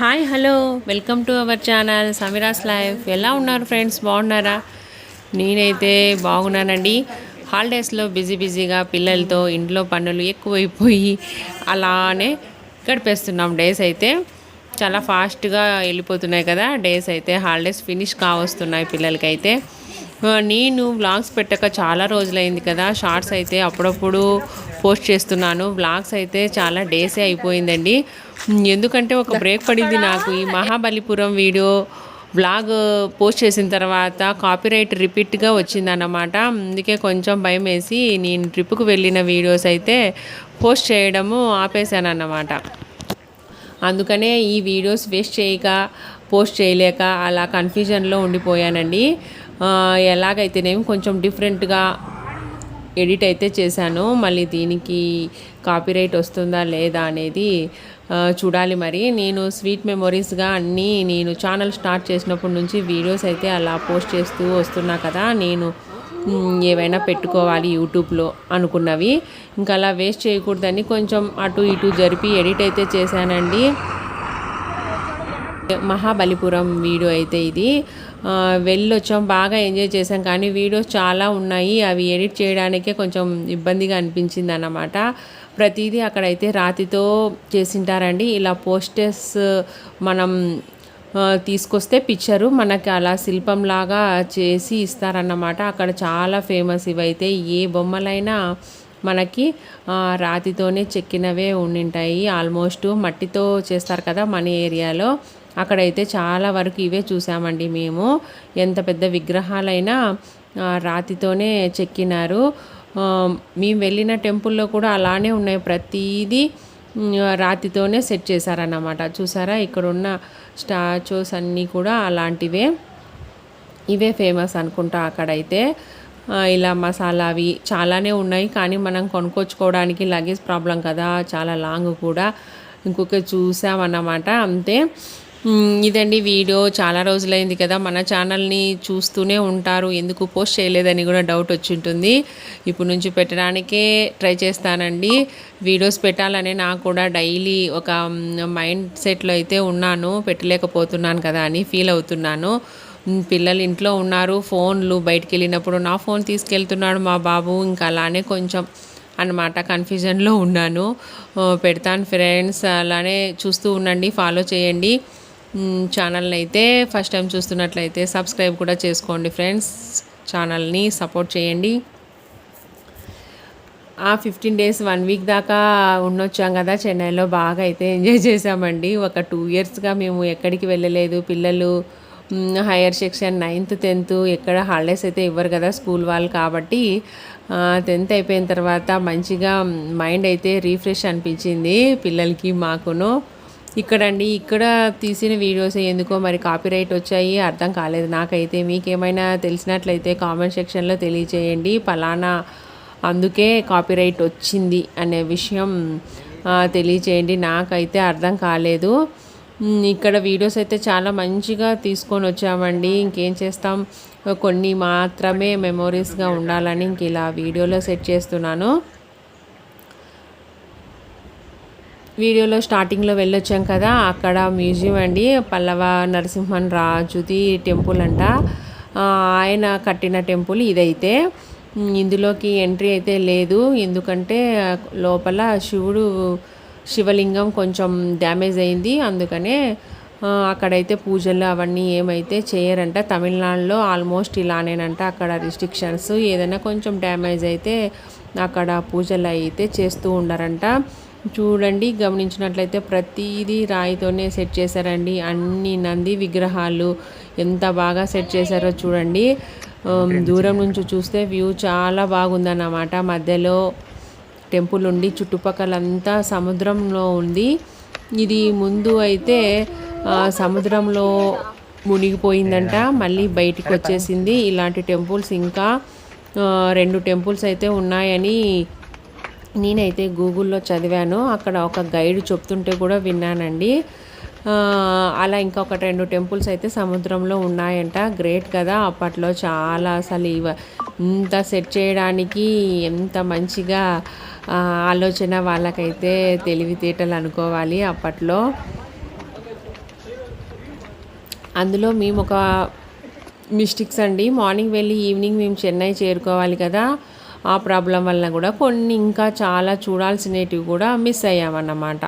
Hi hello. Welcome to our channel Sameera's life. ఎలా ఉన్నారు friends? బాగున్నారా? నేనైతే బాగున్నానండి. హాలిడేస్లో బిజీ బిజీగా పిల్లలతో ఇంట్లో పనులు ఎక్కువైపోయి అలానే గడిపేస్తున్నాం. డేస్ అయితే చాలా ఫాస్ట్గా వెళ్ళిపోతున్నాయి కదా. డేస్ అయితే హాలిడేస్ ఫినిష్ కావస్తున్నాయి పిల్లలకైతే. నేను వ్లాగ్స్ పెట్టక చాలా రోజులైంది కదా. షార్ట్స్ అయితే అప్పుడప్పుడు పోస్ట్ చేస్తున్నాను. వ్లాగ్స్ అయితే చాలా డేసే అయిపోయిందండి. ఎందుకంటే ఒక బ్రేక్ పడింది నాకు. ఈ మహాబలిపురం వీడియో వ్లాగ్ పోస్ట్ చేసిన తర్వాత కాపీరైట్ రిపీట్గా వచ్చిందన్నమాట. అందుకే కొంచెం భయం వేసి నేను ట్రిప్కు వెళ్ళిన వీడియోస్ అయితే పోస్ట్ చేయడము ఆపేశానన్నమాట. అందుకనే ఈ వీడియోస్ వేస్ట్ చేయక పోస్ట్ చేయలేక అలా కన్ఫ్యూజన్లో ఉండిపోయానండి. ఎలాగైతేనేమి కొంచెం డిఫరెంట్గా ఎడిట్ అయితే చేశాను. మళ్ళీ దీనికి కాపీరైట్ వస్తుందా లేదా అనేది చూడాలి మరి. నేను స్వీట్ మెమొరీస్గా అన్నీ నేను ఛానల్ స్టార్ట్ చేసినప్పటి నుంచి వీడియోస్ అయితే అలా పోస్ట్ చేస్తూ వస్తున్నా కదా నేను ఏవైనా పెట్టుకోవాలి యూట్యూబ్లో అనుకున్నవి. ఇంకా అలా వేస్ట్ చేయకూడదని కొంచెం అటు ఇటు జరిపి ఎడిట్ అయితే చేశానండి. మహాబలిపురం వీడియో అయితే ఇది. వెళ్ళొచ్చాం బాగా ఎంజాయ్ చేసాం కానీ వీడియోస్ చాలా ఉన్నాయి. అవి ఎడిట్ చేయడానికే కొంచెం ఇబ్బందిగా అనిపించింది అన్నమాట ప్రతిదీ అక్కడైతే రాతితో చేసింటారండి. ఇలా పోస్టర్స్ మనం తీసుకొస్తే పిక్చరు మనకి అలా శిల్పంలాగా చేసి ఇస్తారన్నమాట. అక్కడ చాలా ఫేమస్ ఇవైతే. ఏ బొమ్మలైనా మనకి రాతితోనే చెక్కినవే ఉండింటాయి. ఆల్మోస్ట్ మట్టితో చేస్తారు కదా మన ఏరియాలో. అక్కడైతే చాలా వరకు ఇవే చూసామండి మేము. ఎంత పెద్ద విగ్రహాలైనా రాతితోనే చెక్కినారు. మేము వెళ్ళిన టెంపుల్లో కూడా అలానే ఉన్నాయి. ప్రతీదీ రాతితోనే సెట్ చేశారన్నమాట. చూసారా? ఇక్కడ ఉన్న స్టాచ్యూస్ అన్నీ కూడా అలాంటివే. ఇవే ఫేమస్ అనుకుంటా అక్కడైతే. ఇలా మసాలా అవి చాలానే ఉన్నాయి. కానీ మనం కొనుక్కొచ్చుకోవడానికి లగేజ్ ప్రాబ్లం కదా. చాలా లాంగ్ కూడా. ఇంకొక చూసామన్నమాట. అంతే. ఇదండి వీడియో. చాలా రోజులైంది కదా మన ఛానల్ని చూస్తూనే ఉంటారు. ఎందుకు పోస్ట్ చేయలేదని కూడా డౌట్ వచ్చి ఉంటుంది ఇప్పుడు నుంచి పెట్టడానికే ట్రై చేస్తానండి. వీడియోస్ పెట్టాలనే నాకు కూడా డైలీ ఒక మైండ్ సెట్లో అయితే ఉన్నాను. పెట్టలేకపోతున్నాను కదా అని ఫీల్ అవుతున్నాను. పిల్లలు ఇంట్లో ఉన్నారు. ఫోన్లు బయటికి వెళ్ళినప్పుడు నా ఫోన్ తీసుకెళ్తున్నాడు మా బాబు. ఇంకా అలానే కొంచెం అన్నమాట కన్ఫ్యూజన్లో ఉన్నాను. పెడతాను ఫ్రెండ్స్. అలానే చూస్తూ ఉండండి. ఫాలో చేయండి. ఛానల్ని అయితే ఫస్ట్ టైం చూస్తున్నట్లయితే సబ్స్క్రైబ్ కూడా చేసుకోండి ఫ్రెండ్స్. ఛానల్ని సపోర్ట్ చేయండి. ఆ ఫిఫ్టీన్ డేస్ వన్ వీక్ దాకా ఉండొచ్చాం కదా చెన్నైలో. బాగా అయితే ఎంజాయ్ చేసామండి ఒక టూ ఇయర్స్గా మేము ఎక్కడికి వెళ్ళలేదు. పిల్లలు హైయర్ సెక్షన్ నైన్త్ టెన్త్ ఎక్కడ హాలిడేస్ అయితే ఇవ్వరు కదా స్కూల్ వాళ్ళు కాబట్టి టెన్త్ అయిపోయిన తర్వాత మంచిగా మైండ్ అయితే రీఫ్రెష్ అనిపించింది పిల్లలకి మాకును. ఇక్కడండి. ఇక్కడ తీసిన వీడియోస్ ఎందుకో మరి కాపీరైట్ వచ్చాయి అర్థం కాలేదు. నాకైతే మీకేమైనా తెలిసినట్లయితే కామెంట్ సెక్షన్లో తెలియచేయండి. పలానా అందుకే కాపీరైట్ వచ్చింది అనే విషయం తెలియచేయండి. నాకైతే అర్థం కాలేదు. ఇక్కడ వీడియోస్ అయితే చాలా మంచిగా తీసుకొని వచ్చామండి. ఇంకేం చేస్తాం? కొన్ని మాత్రమే మెమొరీస్గా ఉండాలని ఇంక ఇలా వీడియోలో సెట్ చేస్తున్నాను. వీడియోలో స్టార్టింగ్లో వెళ్ళొచ్చాం కదా అక్కడ మ్యూజియం అండి పల్లవ నరసింహన్ రాజుది టెంపుల్ అంట. ఆయన కట్టిన టెంపుల్ ఇదైతే. ఇందులోకి ఎంట్రీ అయితే లేదు ఎందుకంటే లోపల శివుడు శివలింగం కొంచెం డ్యామేజ్ అయింది అందుకనే అక్కడైతే పూజలు అవన్నీ ఏమైతే చేయరంట. తమిళనాడులో ఆల్మోస్ట్ ఇలానేనంట అక్కడ రిస్ట్రిక్షన్స్ ఏదైనా కొంచెం డ్యామేజ్ అయితే అక్కడ పూజలు అయితే చేస్తూ ఉండరంట. చూడండి గమనించినట్లయితే ప్రతిదీ రాయితోనే సెట్ చేశారండి. అన్ని నంది విగ్రహాలు ఎంత బాగా సెట్ చేశారో చూడండి. దూరం నుంచి చూస్తే వ్యూ చాలా బాగుందన్నమాట. మధ్యలో టెంపుల్ ఉండి చుట్టుపక్కలంతా సముద్రంలో ఉంది. ఇది ముందు అయితే సముద్రంలో మునిగిపోయిందంట మళ్ళీ బయటికి వచ్చేసింది. ఇలాంటి టెంపుల్స్ ఇంకా రెండు టెంపుల్స్ అయితే ఉన్నాయని నేనైతే గూగుల్లో చదివాను. అక్కడ ఒక గైడ్ చెప్తుంటే కూడా విన్నానండి. అలా ఇంకొక రెండు టెంపుల్స్ అయితే సముద్రంలో ఉన్నాయంట. గ్రేట్ కదా అప్పట్లో. చాలా అసలు ఇవ ఇంత సెట్ చేయడానికి ఎంత మంచిగా ఆలోచన వాళ్ళకైతే తెలివితేటలు అనుకోవాలి అప్పట్లో. అందులో మేము ఒక మిస్టేక్స్ అండి. మార్నింగ్ వెళ్ళి ఈవినింగ్ మేము చెన్నై చేరుకోవాలి కదా. ఆ ప్రాబ్లం వల్ల కూడా కొన్ని ఇంకా చాలా చూడాల్సినవి కూడా మిస్ అయ్యామన్నమాట.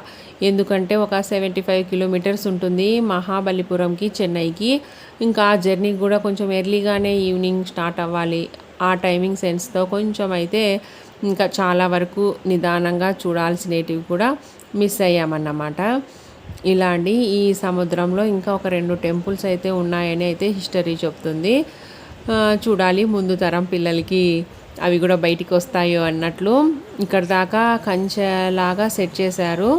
ఎందుకంటే ఒక సెవెంటీ ఫైవ్ కిలోమీటర్స్ ఉంటుంది మహాబలిపురంకి చెన్నైకి. ఇంకా ఆ జర్నీ కూడా కొంచెం ఎర్లీగానే ఈవినింగ్ స్టార్ట్ అవ్వాలి. ఆ టైమింగ్ సెన్స్తో కొంచెం అయితే ఇంకా చాలా వరకు నిదానంగా చూడాల్సినవి కూడా మిస్ అయ్యామన్నమాట. ఇలా అండి ఈ సముద్రంలో ఇంకా ఒక రెండు టెంపుల్స్ అయితే ఉన్నాయని అయితే హిస్టరీ చెప్తుంది. చూడాలి ముందు తరం పిల్లలకి అవి కూడా బయటికి వస్తాయో అన్నట్లు ఇక్కడ దాకా కంచెలాగా సెట్ చేశారు.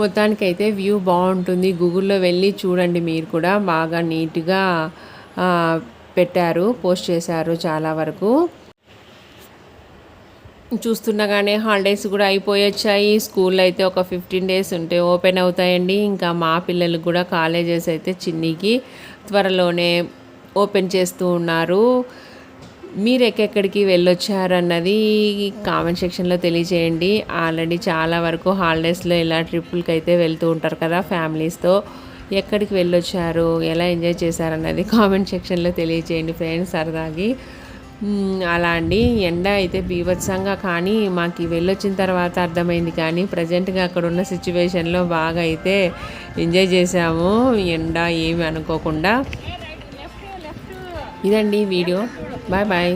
మొత్తానికైతే వ్యూ బాగుంటుంది. గూగుల్లో వెళ్ళి చూడండి మీరు కూడా. బాగా నీట్గా పెట్టారు పోస్ట్ చేశారు చాలా వరకు. చూస్తుండగానే హాలిడేస్ కూడా అయిపోయొచ్చాయి. స్కూల్ అయితే ఒక ఫిఫ్టీన్ డేస్ ఉంటే ఓపెన్ అవుతాయండి. ఇంకా మా పిల్లలకు కూడా కాలేజెస్ అయితే చిన్నికి. త్వరలోనే ఓపెన్ చేస్తూ ఉన్నారు. మీరు ఎక్కడికి వెళ్ళొచ్చారు అన్నది కామెంట్ సెక్షన్లో తెలియజేయండి. ఆల్రెడీ చాలా వరకు హాలిడేస్లో ఇలా ట్రిప్పులకి అయితే వెళ్తూ ఉంటారు కదా ఫ్యామిలీస్తో. ఎక్కడికి వెళ్ళొచ్చారు? ఎలా ఎంజాయ్ చేశారన్నది కామెంట్ సెక్షన్లో తెలియజేయండి ఫ్రెండ్స్ సరదాగి అలా అండి. ఎండ అయితే బీభత్సంగా కానీ మాకు వెళ్ళొచ్చిన తర్వాత అర్థమైంది కానీ ప్రజెంట్గా అక్కడ ఉన్న సిచ్యువేషన్లో బాగా అయితే ఎంజాయ్ చేసాము ఎండ ఏమి అనుకోకుండా. ఇదండి video. Bye bye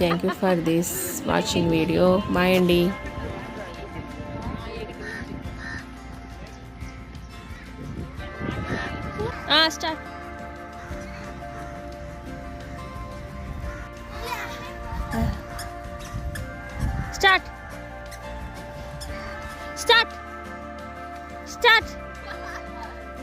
thank you for this watching video bye అండి.